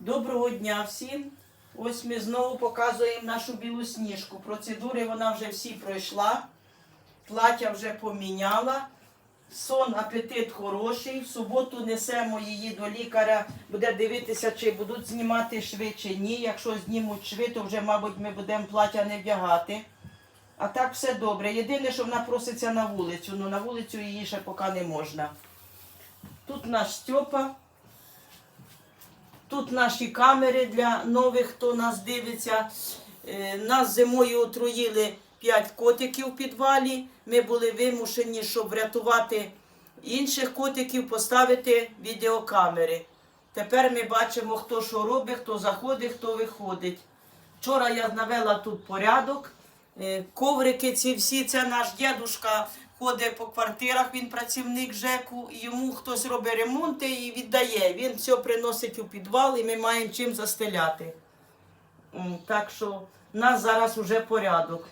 Доброго дня всім. Ось ми знову показуємо нашу білу сніжку. Процедури вона вже всі пройшла. Плаття вже поміняла. Сон, апетит хороший. В суботу несемо її до лікаря, буде дивитися, чи будуть знімати шви чи ні. Якщо знімуть шви, то вже, мабуть, ми будемо плаття не вдягати. А так все добре. Єдине, що вона проситься на вулицю. Ну на вулицю її ще поки не можна. Тут наш Стьопа. Тут наші камери для нових, хто нас дивиться. Е, Нас зимою отруїли 5 котиків в підвалі. Ми були вимушені, щоб врятувати інших котиків, поставити відеокамери. Тепер ми бачимо, хто що робить, хто заходить, хто виходить. Вчора я навела тут порядок. Е, Коврики ці всі, це наш дідушка ходить по квартирах, він працівник ЖЕКу, йому хтось робить ремонти і віддає. Він все приносить у підвал і ми маємо чим застеляти. Так що в нас зараз уже порядок.